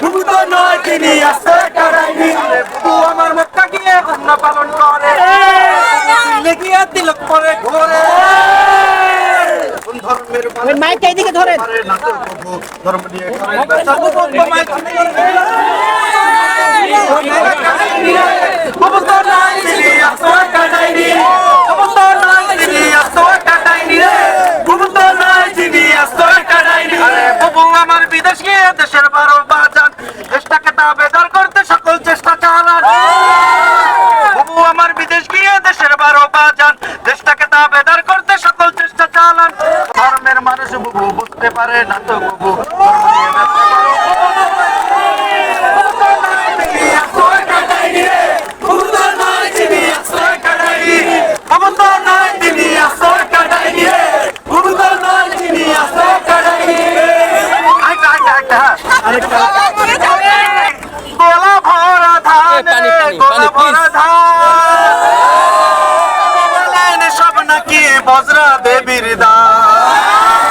বুবু নয় তিনি আস্ত একটা ডাইনি আমার মক্কা গিয়ে অন্য পালন করে। দিল্লি তিলক পরে ঘরে। ধর্মের ওই মাইকটা এদিকে ধরেন। পারে না তো বুবু ধর্ম নিয়ে করে সর্বভৌম মাইক বুবু তো নয় তিনি আস্ত একটা ডাইনি বুবু তো নয় তিনি আস্ত একটা ডাইনি রে বুবু তো নয় তিনি আস্ত একটা ডাইনি আরে বুবু আমার বিদেশ গিয়ে দেশের বারো বাজান দেশটাকে দাবেদার করতে সকল চেষ্টা চালান। আমার বিদেশ গিয়ে দেশের বারো বাজান। দেশটাকে তা বেদার করতে সকল চেষ্টা চালান। ধর্মের মানুষ, বুবু, বুঝতে পারে না তো, বুবু। নাকি বজরা দেবীর দান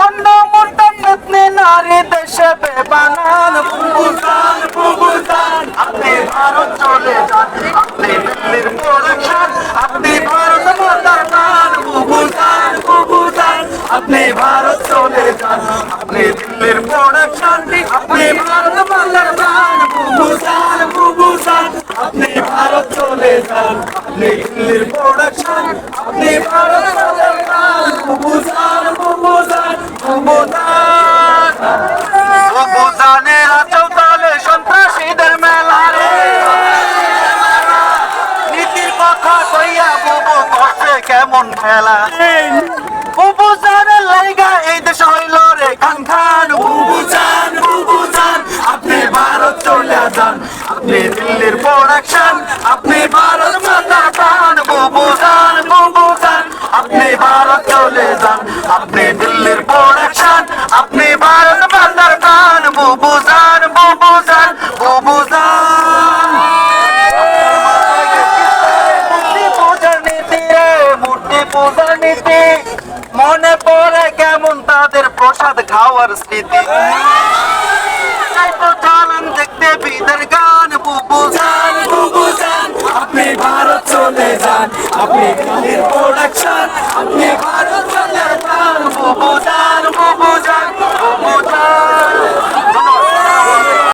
বন্ধ মুর্দান নতনে নারী দেশে বেবানান বুবুজান বুবুজান আপনি ভারত চলে যান আপনি দিল্লির প্রোডাকশন আপনি ভারত মাতার প্রাণ বুবুজান বুবুজান আপনি ভারত চলে যান আপনি দিল্লির প্রোডাকশন আপনি ভারত মাতার প্রাণ বুবুজান বুবুজান আপনি ভারত চলে যান দিল্লির প্রোডাকশন আপনি ভারত মাতার প্রাণ বুবুজান বুবুজান বুবুজান বুবুজানের আচল তলে সন্ত্রাসীদের মেলা রে। নীতির কথা কইয়া বুবু করছে কেমন খেলা বুবু জানের লাইগা এই দেশ হইল রে খান খান। বুবু জান বুবু জান আপনি ভারত চলে যান। আপনি দিল্লির প্রোডাকশন আপনি পূজার নীতি মনে পড়ে কেমন তাদের প্রসাদ খাওয়ার স্মৃতি। দেখতে বিদের গান, বুবু আপনি ভারত চলে যান, আপনি প্রোডাকশন আপনি ভারত চলে